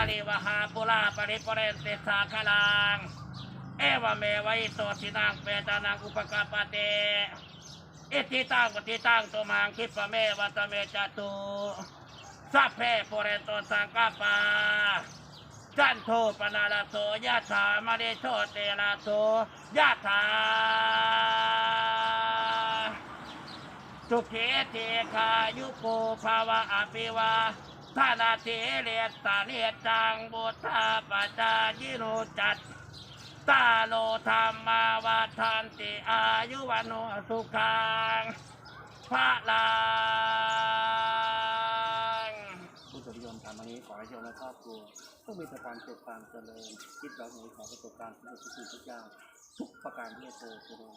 ปุราปริปเรนติสาคลัง เอวเมวัยโตทินังเปตานังอุปกาปเตอิทิตังปฏิตังตุมังคิปะเมวัตเมจตุสัพเพปุเรนโตสังกปาจันโทปนาลโสยะถามณิโชเตระโสยะถาสุเขเทคายุโกภาวะอภิวา ทานาเทเรตตาเรจังบุทาปจายิโนจัตตาโลธรรมาวาทันติอายุวันโนสุขังพระลังผู้สนิยมทำอันนี้ขอให้โยมและครอบครัวต้องมีแต่ความสุขความเจริญคิดเราหนูขอประสบการณ์ที่สุขทุกอย่างทุกประการที่เธอเจริญ